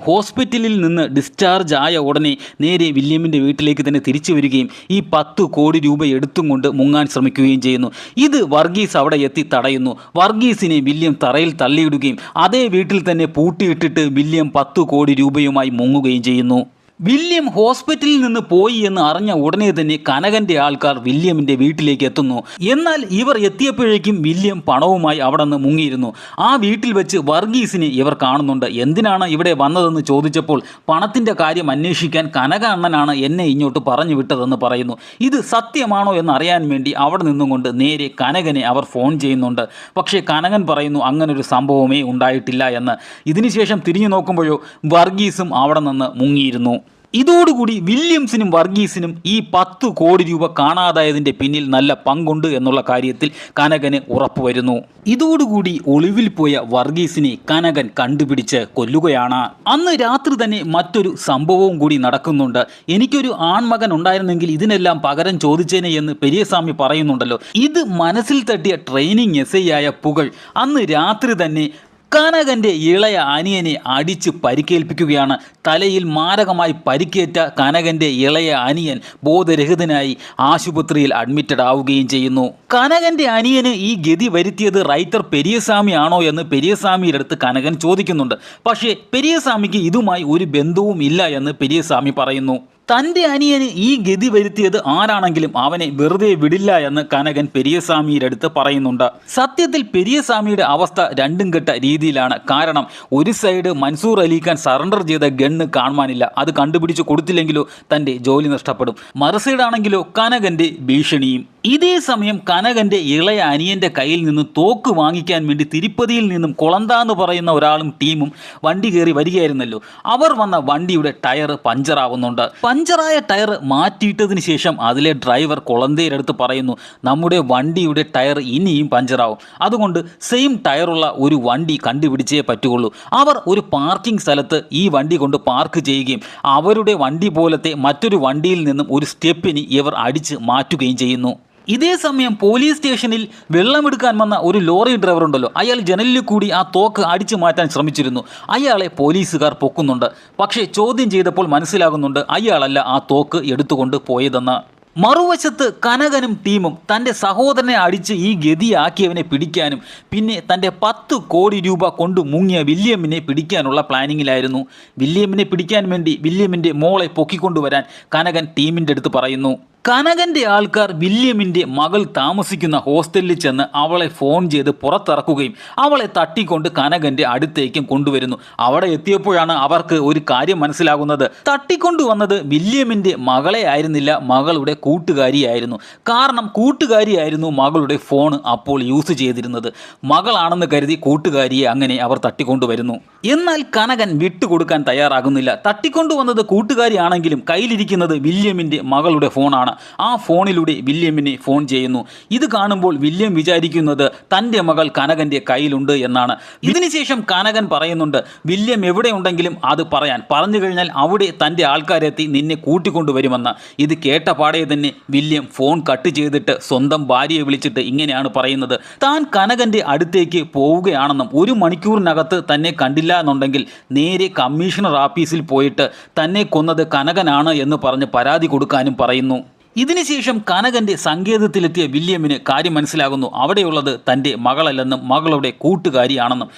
ഹോസ്പിറ്റലിൽ നിന്ന് ഡിസ്ചാർജ് ആയ ഉടനെ നേരെ വില്യമിന്റെ വീട്ടിലേക്ക് തന്നെ തിരിച്ചു വരികയും ഈ പത്ത് കോടി രൂപ എടുത്തും കൊണ്ട് മുങ്ങാൻ ശ്രമിക്കുകയും ചെയ്യുന്നു. ഇത് വർഗീസ് അവിടെ എത്തി തടയുന്നു. വർഗീസിനെ വില്യം തറയിൽ തള്ളിയിടുകയും അതേ വീട്ടിൽ തന്നെ പൂട്ടിയിട്ടിട്ട് വില്യം പത്ത് കോടി രൂപയുമായി മുങ്ങുകയും ചെയ്യുന്നു. വില്യം ഹോസ്പിറ്റലിൽ നിന്ന് പോയി എന്ന് അറിഞ്ഞ ഉടനെ തന്നെ കനകന്റെ ആൾക്കാർ വില്യമിന്റെ വീട്ടിലേക്ക് എത്തുന്നു. എന്നാൽ ഇവർ എത്തിയപ്പോഴേക്കും വില്യം പണവുമായി അവിടെ നിന്ന് മുങ്ങിയിരുന്നു. ആ വീട്ടിൽ വെച്ച് വർഗീസിനെ ഇവർ കാണുന്നുണ്ട്. എന്തിനാണ് ഇവിടെ വന്നതെന്ന് ചോദിച്ചപ്പോൾ പണത്തിന്റെ കാര്യം അന്വേഷിക്കാൻ കനക അണ്ണനാണ് എന്നെ ഇങ്ങോട്ട് പറഞ്ഞു വിട്ടതെന്ന് പറയുന്നു. ഇത് സത്യമാണോ എന്ന് അറിയാൻ വേണ്ടി അവിടെ നിന്നുകൊണ്ട് നേരെ കനകനെ അവർ ഫോൺ ചെയ്യുന്നുണ്ട്. പക്ഷേ കനകൻ പറയുന്നു അങ്ങനൊരു സംഭവമേ ഉണ്ടായിട്ടില്ല എന്ന്. ഇതിനുശേഷം തിരിഞ്ഞു നോക്കുമ്പോഴോ വർഗീസും അവിടെ നിന്ന് മുങ്ങിയിരുന്നു. ഇതോടുകൂടി വില്യംസിനും വർഗീസിനും ഈ പത്ത് കോടി രൂപ കാണാതായതിന്റെ പിന്നിൽ നല്ല പങ്കുണ്ട് എന്നുള്ള കാര്യത്തിൽ കനകന് ഉറപ്പുവരുന്നു ഇതോടുകൂടി ഒളിവിൽ പോയ വർഗീസിനെ കനകൻ കണ്ടുപിടിച്ച് കൊല്ലുകയാണ്. അന്ന് രാത്രി തന്നെ മറ്റൊരു സംഭവവും കൂടി നടക്കുന്നുണ്ട്. എനിക്കൊരു ആൺമകൻ ഉണ്ടായിരുന്നെങ്കിൽ ഇതിനെല്ലാം പകരം ചോദിച്ചേനെ എന്ന് പെരിയസ്വാമി പറയുന്നുണ്ടല്ലോ. ഇത് മനസ്സിൽ തട്ടിയ ട്രെയിനിങ് എസ് ആയ പുകൾ അന്ന് രാത്രി തന്നെ കനകന്റെ ഇളയ അനിയനെ അടിച്ച് പരിക്കേൽപ്പിക്കുകയാണ്. തലയിൽ മാരകമായി പരിക്കേറ്റ കനകന്റെ ഇളയ അനിയൻ ബോധരഹിതനായി ആശുപത്രിയിൽ അഡ്മിറ്റഡ് ആവുകയും ചെയ്യുന്നു. കനകന്റെ അനിയന് ഈ ഗതി വരുത്തിയത് റൈറ്റർ പെരിയസ്വാമി ആണോ എന്ന് പെരിയസ്വാമിയുടെ അടുത്ത് കനകൻ ചോദിക്കുന്നുണ്ട്. പക്ഷേ പെരിയസ്വാമിക്ക് ഇതുമായി ഒരു ബന്ധവും ഇല്ല എന്ന് പെരിയസ്വാമി പറയുന്നു. തന്റെ അനിയന് ഈ ഗതി വരുത്തിയത് ആരാണെങ്കിലും അവനെ വെറുതെ വിടില്ല എന്ന് കനകൻ പെരിയസ്വാമിയുടെ അടുത്ത് പറയുന്നുണ്ട്. സത്യത്തിൽ പെരിയസ്വാമിയുടെ അവസ്ഥ രണ്ടും കെട്ട രീതിയിലാണ്. കാരണം ഒരു സൈഡ് മൻസൂർ അലിഖാൻ സറണ്ടർ ചെയ്ത ഗണ്ണ് കാണുവാനില്ല. അത് കണ്ടുപിടിച്ച് കൊടുത്തില്ലെങ്കിലോ തന്റെ ജോലി നഷ്ടപ്പെടും. മറസൈഡാണെങ്കിലോ കനകന്റെ ഭീഷണിയും. ഇതേ സമയം കനകന്റെ ഇളയ അനിയന്റെ കയ്യിൽ നിന്ന് തോക്ക് വാങ്ങിക്കാൻ വേണ്ടി തിരുപ്പതിയിൽ നിന്നും കൊളന്താന്ന് പറയുന്ന ഒരാളും ടീമും വണ്ടി കയറി വരികയായിരുന്നല്ലോ. അവർ വന്ന വണ്ടിയുടെ ടയർ പഞ്ചറാവുന്നുണ്ട്. പഞ്ചറായ ടയർ മാറ്റിയിട്ടതിന് ശേഷം അതിലെ ഡ്രൈവർ കൊളന്തയുടെ അടുത്ത് പറയുന്നു നമ്മുടെ വണ്ടിയുടെ ടയർ ഇനിയും പഞ്ചറാവും. അതുകൊണ്ട് സെയിം ടയറുള്ള ഒരു വണ്ടി കണ്ടുപിടിച്ചേ പറ്റുകയുള്ളൂ. അവർ ഒരു പാർക്കിംഗ് സ്ഥലത്ത് ഈ വണ്ടി കൊണ്ട് പാർക്ക് ചെയ്യുകയും അവരുടെ വണ്ടി പോലത്തെ മറ്റൊരു വണ്ടിയിൽ നിന്നും ഒരു സ്റ്റെപ്പിന് ഇവർ അടിച്ച് മാറ്റുകയും ചെയ്യുന്നു. ഇതേ സമയം പോലീസ് സ്റ്റേഷനിൽ വെള്ളമെടുക്കാൻ വന്ന ഒരു ലോറി ഡ്രൈവർ ഉണ്ടല്ലോ. അയാൾ ജനലിൽ കൂടി ആ തോക്ക് അടിച്ചു മാറ്റാൻ ശ്രമിച്ചിരുന്നു. അയാളെ പോലീസുകാർ പൊക്കുന്നുണ്ട്. പക്ഷേ ചോദ്യം ചെയ്തപ്പോൾ മനസ്സിലാകുന്നുണ്ട് അയാളല്ല ആ തോക്ക് എടുത്തുകൊണ്ട് പോയതെന്ന്. മറുവശത്ത് കനകനും ടീമും തന്റെ സഹോദരനെ അടിച്ച് ഈ ഗതിയാക്കിയവനെ പിടിക്കാനും പിന്നെ തന്റെ പത്ത് കോടി രൂപ കൊണ്ട് മുങ്ങിയ വില്യമിനെ പിടിക്കാനുള്ള പ്ലാനിങ്ങിലായിരുന്നു. വില്യമിനെ പിടിക്കാൻ വേണ്ടി വില്യമിന്റെ മോളെ പൊക്കിക്കൊണ്ടുവരാൻ കനകൻ ടീമിന്റെ അടുത്ത് പറയുന്നു. കനകന്റെ ആൾക്കാർ വില്യമിന്റെ മകൾ താമസിക്കുന്ന ഹോസ്റ്റലിൽ ചെന്ന് അവളെ ഫോൺ ചെയ്ത് പുറത്തിറക്കുകയും അവളെ തട്ടിക്കൊണ്ട് കനകന്റെ അടുത്തേക്കും കൊണ്ടുവരുന്നു. അവിടെ എത്തിയപ്പോഴാണ് അവർക്ക് ഒരു കാര്യം മനസ്സിലാകുന്നത്. തട്ടിക്കൊണ്ടുവന്നത് വില്യമിന്റെ മകളെ ആയിരുന്നില്ല മകളുടെ കൂട്ടുകാരിയായിരുന്നു. കാരണം കൂട്ടുകാരിയായിരുന്നു മകളുടെ ഫോൺ അപ്പോൾ യൂസ് ചെയ്തിരുന്നത്. മകളാണെന്ന് കരുതി കൂട്ടുകാരിയെ അങ്ങനെ അവർ തട്ടിക്കൊണ്ടുവരുന്നു എന്നാൽ കനകൻ വിട്ടുകൊടുക്കാൻ തയ്യാറാകുന്നില്ല. തട്ടിക്കൊണ്ടുവന്നത് കൂട്ടുകാരിയാണെങ്കിലും കയ്യിലിരിക്കുന്നത് വില്യമിന്റെ മകളുടെ ഫോണാണ്. ആ ഫോണിലൂടെ വില്യമിനെ ഫോൺ ചെയ്യുന്നു. ഇത് കാണുമ്പോൾ വില്യം വിചാരിക്കുന്നത് തന്റെ മകൾ കനകന്റെ കയ്യിലുണ്ട് എന്നാണ്. ഇതിനുശേഷം കനകൻ പറയുന്നുണ്ട് വില്യം എവിടെ ഉണ്ടെങ്കിലും അത് പറയാൻ. പറഞ്ഞു കഴിഞ്ഞാൽ അവിടെ തന്റെ ആൾക്കാരെത്തി നിന്നെ കൂട്ടിക്കൊണ്ടുവരുമെന്ന്. ഇത് കേട്ട പാടെ തന്നെ വില്യം ഫോൺ കട്ട് ചെയ്തിട്ട് സ്വന്തം ഭാര്യയെ വിളിച്ചിട്ട് ഇങ്ങനെയാണ് പറയുന്നത്. താൻ കനകന്റെ അടുത്തേക്ക് പോവുകയാണെന്നും ഒരു മണിക്കൂറിനകത്ത് തന്നെ കണ്ടില്ല എന്നുണ്ടെങ്കിൽ നേരെ കമ്മീഷണർ ഓഫീസിൽ പോയിട്ട് തന്നെ കൊന്നത് കനകനാണ് എന്ന് പറഞ്ഞ് പരാതി കൊടുക്കാനും പറയുന്നു. ഇതിനുശേഷം കനകന്റെ സങ്കേതത്തിലെത്തിയ വില്യമിന് കാര്യം മനസ്സിലാകുന്നു. അവിടെയുള്ളത് തന്റെ മകളല്ലെന്നും മകളുടെ കൂട്ടുകാരിയാണെന്നും.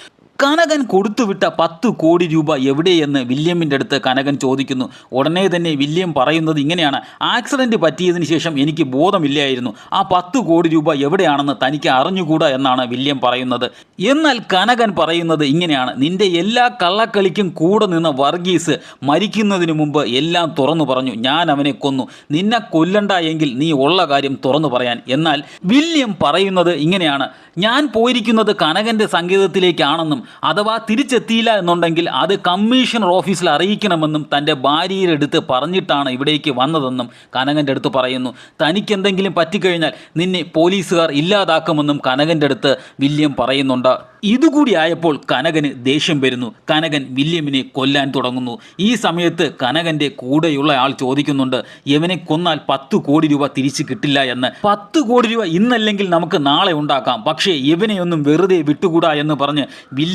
കനകൻ കൊടുത്തുവിട്ട പത്ത് കോടി രൂപ എവിടെയെന്ന് വില്യമിന്റെ അടുത്ത് കനകൻ ചോദിക്കുന്നു. ഉടനെ തന്നെ വില്യം പറയുന്നത് ഇങ്ങനെയാണ്. ആക്സിഡന്റ് പറ്റിയതിന് ശേഷം എനിക്ക് ബോധമില്ലായിരുന്നു. ആ പത്ത് കോടി രൂപ എവിടെയാണെന്ന് തനിക്ക് അറിഞ്ഞുകൂടാ എന്നാണ് വില്യം പറയുന്നത്. എന്നാൽ കനകൻ പറയുന്നത് ഇങ്ങനെയാണ്. നിന്റെ എല്ലാ കള്ളക്കളിക്കും കൂടെ നിന്ന വർഗീസ് മരിക്കുന്നതിന് മുമ്പ് എല്ലാം തുറന്നു പറഞ്ഞു. ഞാൻ അവനെ കൊന്നു. നിന്നെ കൊല്ലണ്ട എങ്കിൽ നീ ഉള്ള കാര്യം തുറന്നു പറയാൻ. എന്നാൽ വില്യം പറയുന്നത് ഇങ്ങനെയാണ്. ഞാൻ പോയിരിക്കുന്നത് കനകന്റെ സങ്കേതത്തിലേക്കാണെന്നും അഥവാ തിരിച്ചെത്തിയില്ല എന്നുണ്ടെങ്കിൽ അത് കമ്മീഷണർ ഓഫീസിൽ അറിയിക്കണമെന്നും തന്റെ ഭാര്യയിലെടുത്ത് പറഞ്ഞിട്ടാണ് ഇവിടേക്ക് വന്നതെന്നും കനകന്റെ അടുത്ത് പറയുന്നു. തനിക്ക് എന്തെങ്കിലും പറ്റിക്കഴിഞ്ഞാൽ നിന്നെ പോലീസുകാർ ഇല്ലാതാക്കുമെന്നും കനകന്റെ അടുത്ത് വില്യം പറയുന്നുണ്ട്. ഇതുകൂടി ആയപ്പോൾ കനകന് ദേഷ്യം വരുന്നു. കനകൻ വില്യമിനെ കൊല്ലാൻ തുടങ്ങുന്നു. ഈ സമയത്ത് കനകന്റെ കൂടെയുള്ള ആൾ ചോദിക്കുന്നുണ്ട് ഇവനെ കൊന്നാൽ പത്ത് കോടി രൂപ തിരിച്ചു കിട്ടില്ല എന്ന്. പത്ത് കോടി രൂപ ഇന്നല്ലെങ്കിൽ നമുക്ക് നാളെ ഉണ്ടാക്കാം. പക്ഷേ ഇവനെയൊന്നും വെറുതെ വിട്ടുകൂടാ? എന്ന് പറഞ്ഞ്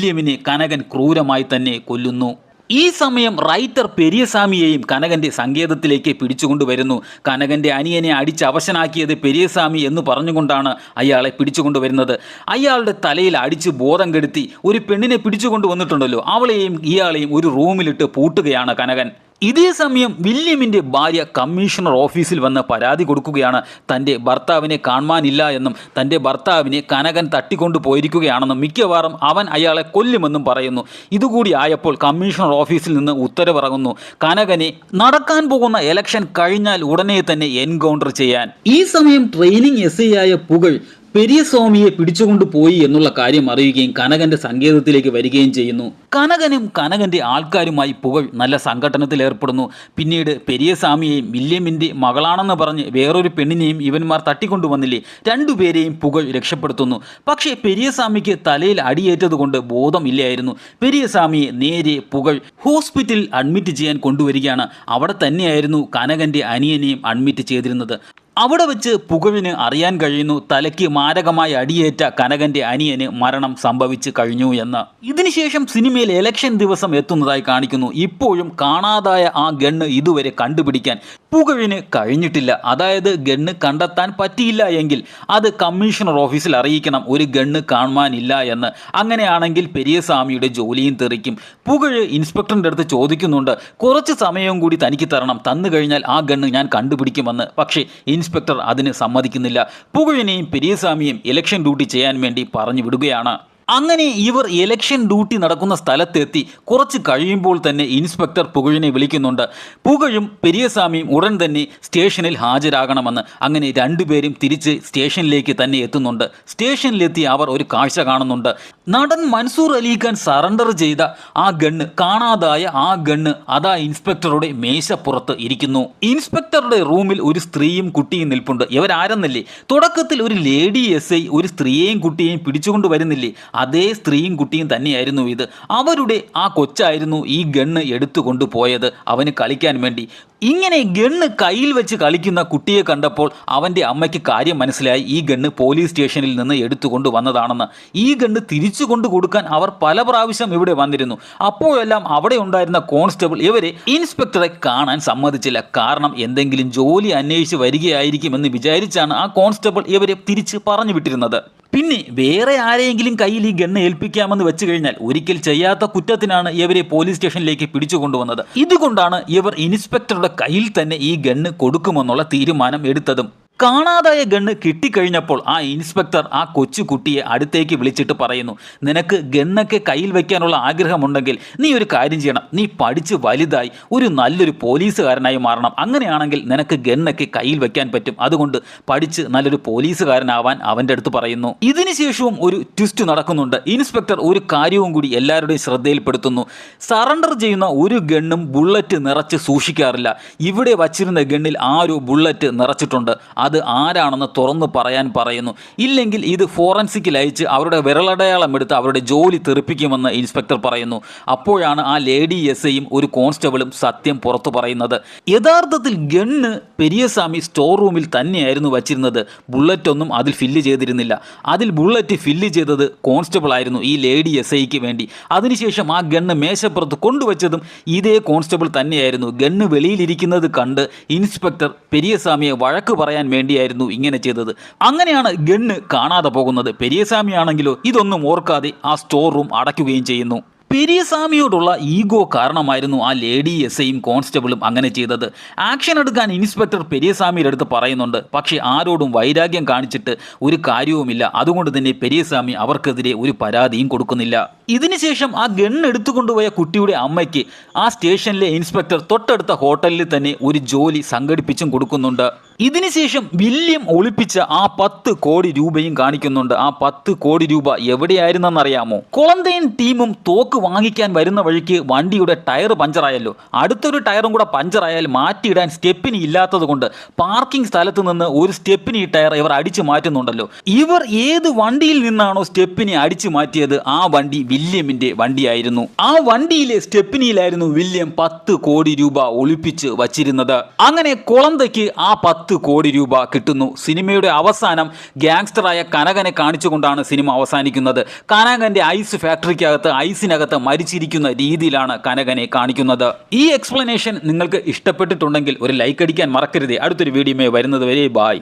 വില്യമിനെ കനകൻ ക്രൂരമായി തന്നെ കൊല്ലുന്നു. ഈ സമയം റൈറ്റർ പെരിയസ്വാമിയെയും കനകന്റെ സങ്കേതത്തിലേക്ക് പിടിച്ചുകൊണ്ടുവരുന്നു. കനകന്റെ അനിയനെ അടിച്ച് അവശനാക്കിയത് പെരിയസ്വാമി എന്ന് പറഞ്ഞുകൊണ്ടാണ് അയാളെ പിടിച്ചുകൊണ്ടുവരുന്നത്. അയാളുടെ തലയിൽ അടിച്ച് ബോധം കെടുത്തി ഒരു പെണ്ണിനെ പിടിച്ചുകൊണ്ടുവന്നിട്ടുണ്ടല്ലോ. അവളെയും ഇയാളെയും ഒരു റൂമിലിട്ട് പൂട്ടുകയാണ് കനകൻ. ഇതേ സമയം വില്യമിന്റെ ഭാര്യ കമ്മീഷണർ ഓഫീസിൽ വന്ന് പരാതി കൊടുക്കുകയാണ്. തന്റെ ഭർത്താവിനെ കാണുവാനില്ല എന്നും തന്റെ ഭർത്താവിനെ കനകൻ തട്ടിക്കൊണ്ടു പോയിരിക്കുകയാണെന്നും മിക്കവാറും അവൻ അയാളെ കൊല്ലുമെന്നും പറയുന്നു. ഇതുകൂടി ആയപ്പോൾ കമ്മീഷണർ ഓഫീസിൽ നിന്ന് ഉത്തരവിറങ്ങുന്നു. കനകനെ നടക്കാൻ പോകുന്ന എലക്ഷൻ കഴിഞ്ഞാൽ ഉടനെ തന്നെ എൻകൗണ്ടർ ചെയ്യാൻ. ഈ സമയം ട്രെയിനിങ് എസ് ആയ പുകൾ പെരിയസ്വാമിയെ പിടിച്ചുകൊണ്ട് പോയി എന്നുള്ള കാര്യം അറിയുകയും കനകന്റെ സങ്കേതത്തിലേക്ക് വരികയും ചെയ്യുന്നു. കനകനും കനകന്റെ ആൾക്കാരുമായി പുകഴ് നല്ല സംഘടനത്തിൽ ഏർപ്പെടുന്നു. പിന്നീട് പെരിയസ്വാമിയെയും വില്യമിന്റെ മകളാണെന്ന് പറഞ്ഞ് വേറൊരു പെണ്ണിനെയും ഇവന്മാർ തട്ടിക്കൊണ്ടുവന്നില്ലേ? രണ്ടുപേരെയും പുകഴ് രക്ഷപ്പെടുത്തുന്നു. പക്ഷേ പെരിയസ്വാമിക്ക് തലയിൽ അടിയേറ്റതുകൊണ്ട് ബോധമില്ലായിരുന്നു. പെരിയസ്വാമിയെ നേരെ പുകഴ് ഹോസ്പിറ്റലിൽ അഡ്മിറ്റ് ചെയ്യാൻ കൊണ്ടുവരികയാണ്. അവിടെ തന്നെയായിരുന്നു കനകന്റെ അനിയനെയും അഡ്മിറ്റ് ചെയ്തിരുന്നത്. അവിടെ വെച്ച് പുകവിന് അറിയാൻ കഴിയുന്നു. തലയ്ക്ക് മാരകമായി അടിയേറ്റ കനകന്റെ അനിയന് മരണം സംഭവിച്ചു കഴിഞ്ഞു എന്ന്. ഇതിനുശേഷം സിനിമയിൽ എലക്ഷൻ ദിവസം എത്തുന്നതായി കാണിക്കുന്നു. ഇപ്പോഴും കാണാതായ ആ ഗണ്ണ് ഇതുവരെ കണ്ടുപിടിക്കാൻ പുകവിന് കഴിഞ്ഞിട്ടില്ല. അതായത് ഗണ്ണ് കണ്ടെത്താൻ പറ്റിയില്ല എങ്കിൽ അത് കമ്മീഷണർ ഓഫീസിൽ അറിയിക്കണം. ഒരു ഗണ്ണ് കാണുവാനില്ല എന്ന്. അങ്ങനെയാണെങ്കിൽ പെരിയസ്വാമിയുടെ ജോലിയും തെറിക്കും. പുകഴ് ഇൻസ്പെക്ടറിന്റെ അടുത്ത് ചോദിക്കുന്നുണ്ട്. കുറച്ച് സമയവും കൂടി തനിക്ക് തരണം. തന്നു കഴിഞ്ഞാൽ ആ ഗണ്ണ് ഞാൻ കണ്ടുപിടിക്കുമെന്ന്. പക്ഷേ ഇൻസ്പെക്ടർ അതിന് സമ്മതിക്കുന്നില്ല. പുകഴിനെയും പെരിയസ്വാമിയും ഇലക്ഷൻ ഡ്യൂട്ടി ചെയ്യാൻ വേണ്ടി പറഞ്ഞു വിടുകയാണ്. അങ്ങനെ ഇവർ ഇലക്ഷൻ ഡ്യൂട്ടി നടക്കുന്ന സ്ഥലത്തെത്തി കുറച്ച് കഴിയുമ്പോൾ തന്നെ ഇൻസ്പെക്ടർ പുകഴിനെ വിളിക്കുന്നുണ്ട്. പുകഴും പെരിയസ്വാമിയും ഉടൻ തന്നെ സ്റ്റേഷനിൽ ഹാജരാകണമെന്ന് അങ്ങനെ രണ്ടുപേരും തിരിച്ച് സ്റ്റേഷനിലേക്ക് തന്നെ എത്തുന്നുണ്ട്. സ്റ്റേഷനിലെത്തി അവർ ഒരു കാഴ്ച കാണുന്നുണ്ട്. നടൻ മൻസൂർ അലിഖാൻ സറണ്ടർ ചെയ്ത ആ ഗണ്ണ് കാണാതായ ആ ഗണ്ണ് അതാ ഇൻസ്പെക്ടറുടെ മേശപ്പുറത്ത് ഇരിക്കുന്നു. ഇൻസ്പെക്ടറുടെ റൂമിൽ ഒരു സ്ത്രീയും കുട്ടിയും നിൽപ്പുണ്ട്. ഇവരാരെന്നല്ലേ? തുടക്കത്തിൽ ഒരു ലേഡി എസ് ഐ ഒരു സ്ത്രീയെയും കുട്ടിയെയും പിടിച്ചുകൊണ്ട് വരുന്നില്ലേ? അതേ സ്ത്രീയും കുട്ടിയും തന്നെയായിരുന്നു ഇത്. അവരുടെ ആ കൊച്ചായിരുന്നു ഈ ഗണ്ണ് എടുത്തുകൊണ്ട് പോയത്. അവന് കളിക്കാൻ വേണ്ടി ഇങ്ങനെ ഗണ്ണ് കയ്യിൽ വെച്ച് കളിക്കുന്ന കുട്ടിയെ കണ്ടപ്പോൾ അവന്റെ അമ്മയ്ക്ക് കാര്യം മനസ്സിലായി. ഈ ഗണ്ണ് പോലീസ് സ്റ്റേഷനിൽ നിന്ന് എടുത്തുകൊണ്ട് വന്നതാണെന്ന്. ഈ ഗണ്ണ് തിരിച്ചു കൊണ്ടു കൊടുക്കാൻ അവർ പല പ്രാവശ്യം ഇവിടെ വന്നിരുന്നു. അപ്പോഴെല്ലാം അവിടെ ഉണ്ടായിരുന്ന കോൺസ്റ്റബിൾ ഇവരെ ഇൻസ്പെക്ടറെ കാണാൻ സമ്മതിച്ചില്ല. കാരണം എന്തെങ്കിലും ജോലി അന്വേഷിച്ച് വരികയായിരിക്കുമെന്ന് വിചാരിച്ചാണ് ആ കോൺസ്റ്റബിൾ ഇവരെ തിരിച്ച് പറഞ്ഞു വിട്ടിരുന്നത്. പിന്നെ വേറെ ആരെയെങ്കിലും കയ്യിൽ ഈ ഗണ്ണ് ഏൽപ്പിക്കാമെന്ന് വെച്ചു കഴിഞ്ഞാൽ ഒരിക്കൽ ചെയ്യാത്ത കുറ്റത്തിനാണ് ഇവരെ പോലീസ് സ്റ്റേഷനിലേക്ക് പിടിച്ചു കൊണ്ടുവന്നത് ഇതുകൊണ്ടാണ് ഇവർ ഇൻസ്പെക്ടറുടെ കയ്യിൽ തന്നെ ഈ ഗണ്ണ് കൊടുക്കുമെന്നുള്ള തീരുമാനം എടുത്തതും കാണാതായ ഗണ്ണ് കിട്ടിക്കഴിഞ്ഞപ്പോൾ ആ ഇൻസ്പെക്ടർ ആ കൊച്ചുകുട്ടിയെ അടുത്തേക്ക് വിളിച്ചിട്ട് പറയുന്നു നിനക്ക് ഗണ്ണൊക്കെ കയ്യിൽ വെക്കാനുള്ള ആഗ്രഹമുണ്ടെങ്കിൽ നീ ഒരു കാര്യം ചെയ്യണം. നീ പഠിച്ച് വലുതായി ഒരു നല്ലൊരു പോലീസുകാരനായി മാറണം. അങ്ങനെയാണെങ്കിൽ നിനക്ക് ഗണ്ണൊക്കെ കയ്യിൽ വെക്കാൻ പറ്റും. അതുകൊണ്ട് പഠിച്ച് നല്ലൊരു പോലീസുകാരനാവാൻ അവന്റെ അടുത്ത് പറയുന്നു. ഇതിനുശേഷവും ഒരു ട്വിസ്റ്റ് നടക്കുന്നുണ്ട്. ഇൻസ്പെക്ടർ ഒരു കാര്യവും കൂടി എല്ലാവരുടെയും ശ്രദ്ധയിൽപ്പെടുത്തുന്നു. സറണ്ടർ ചെയ്യുന്ന ഒരു ഗണ്ണും ബുള്ളറ്റ് നിറച്ച് സൂക്ഷിക്കാറില്ല. ഇവിടെ വച്ചിരുന്ന ഗണ്ണിൽ ആ ഒരു ബുള്ളറ്റ് നിറച്ചിട്ടുണ്ട്. അത് ആരാണെന്ന് തുറന്നു പറയാൻ പറയുന്നു. ഇല്ലെങ്കിൽ ഇത് ഫോറൻസിക്കിൽ അയച്ച് അവരുടെ വിരലടയാളം എടുത്ത് അവരുടെ ജോലി തെറിപ്പിക്കുമെന്ന് ഇൻസ്പെക്ടർ പറയുന്നു. അപ്പോഴാണ് ആ ലേഡി എസ് ഐയും ഒരു കോൺസ്റ്റബിളും സത്യം പുറത്തു പറയുന്നത്. യഥാർത്ഥത്തിൽ ഗണ്ണ് പെരിയസ്വാമി സ്റ്റോർ റൂമിൽ തന്നെയായിരുന്നു വച്ചിരുന്നത്. ബുള്ളറ്റ് ഒന്നും അതിൽ ഫില്ല് ചെയ്തിരുന്നില്ല. അതിൽ ബുള്ളറ്റ് ഫില്ല് ചെയ്തത് കോൺസ്റ്റബിൾ ആയിരുന്നു ഈ ലേഡി എസ് ഐക്ക് വേണ്ടി. അതിനുശേഷം ആ ഗണ്ണ് മേശപ്പുറത്ത് കൊണ്ടുവച്ചതും ഇതേ കോൺസ്റ്റബിൾ തന്നെയായിരുന്നു. ഗണ്ണ് വെളിയിലിരിക്കുന്നത് കണ്ട് ഇൻസ്പെക്ടർ പെരിയസ്വാമിയെ വഴക്ക് പറയാൻ വേണ്ടിയായിരുന്നു ഇങ്ങനെ ചെയ്തത്. അങ്ങനെയാണ് ഗണ്ണ് കാണാതെ പോകുന്നത്. പെരിയസ്വാമി ആണെങ്കിലോ ഇതൊന്നും ഓർക്കാതെ ആ സ്റ്റോർ റൂം അടയ്ക്കുകയും ചെയ്യുന്നു. പെരിയസ്വാമിയോടുള്ള ഈഗോ കാരണമായിരുന്നു ആ ലേഡി എസ് ഐയും കോൺസ്റ്റബിളും അങ്ങനെ ചെയ്തത്. ആക്ഷൻ എടുക്കാൻ ഇൻസ്പെക്ടർ പെരിയസ്വാമിയുടെ അടുത്ത് പറയുന്നുണ്ട്. പക്ഷേ ആരോടും വൈരാഗ്യം കാണിച്ചിട്ട് ഒരു കാര്യവുമില്ല. അതുകൊണ്ട് തന്നെ പെരിയസാമി അവർക്കെതിരെ ഒരു പരാതിയും കൊടുക്കുന്നില്ല. ഇതിനുശേഷം ആ ഗണ്ണ് എടുത്തുകൊണ്ടുപോയ കുട്ടിയുടെ അമ്മയ്ക്ക് ആ സ്റ്റേഷനിലെ ഇൻസ്പെക്ടർ തൊട്ടടുത്ത ഹോട്ടലിൽ തന്നെ ഒരു ജോലി സംഘടിപ്പിച്ചും കൊടുക്കുന്നുണ്ട്. ഇതിനുശേഷം വില്യം ഒളിപ്പിച്ച ആ പത്ത് കോടി രൂപയും കാണിക്കുന്നുണ്ട്. ആ പത്ത് കോടി രൂപ എവിടെയായിരുന്നെന്നറിയാമോ? കൊളന്തയൻ ടീമും തോക്ക് വാങ്ങിക്കാൻ വരുന്ന വഴിക്ക് വണ്ടിയുടെ ടയർ പഞ്ചറായല്ലോ. അടുത്തൊരു ടയറും കൂടെ പഞ്ചറായാൽ മാറ്റിയിടാൻ സ്റ്റെപ്പിനി ഇല്ലാത്തത് കൊണ്ട് പാർക്കിംഗ് സ്ഥലത്ത് നിന്ന് ഒരു സ്റ്റെപ്പിനി ടയർ ഇവർ അടിച്ചു മാറ്റുന്നുണ്ടല്ലോ. ഇവർ ഏത് വണ്ടിയിൽ നിന്നാണോ സ്റ്റെപ്പിനി അടിച്ചു മാറ്റിയത്? ആ വണ്ടി വില്യമിന്റെ വണ്ടിയായിരുന്നു. ആ വണ്ടിയിലെ സ്റ്റെപ്പിനിയിലായിരുന്നു വില്യം പത്ത് കോടി രൂപ ഒളിപ്പിച്ച് വച്ചിരുന്നത്. അങ്ങനെ കൊളന്തയ്ക്ക് ആ പത്ത് കോടി രൂപ കിട്ടുന്നു. സിനിമയുടെ അവസാനം ഗ്യാങ്സ്റ്ററായ കനകനെ കാണിച്ചുകൊണ്ടാണ് സിനിമ അവസാനിക്കുന്നത്. കനകന്റെ ഐസ് ഫാക്ടറിക്കകത്ത് ഐസിനകത്ത് മരിച്ചിരിക്കുന്ന രീതിയിലാണ് കനകനെ കാണിക്കുന്നത്. ഈ എക്സ്പ്ലനേഷൻ നിങ്ങൾക്ക് ഇഷ്ടപ്പെട്ടിട്ടുണ്ടെങ്കിൽ ഒരു ലൈക്ക് അടിക്കാൻ മറക്കരുത്. അടുത്തൊരു വീഡിയോയുമായി വരുന്നത് വരെ ബായ്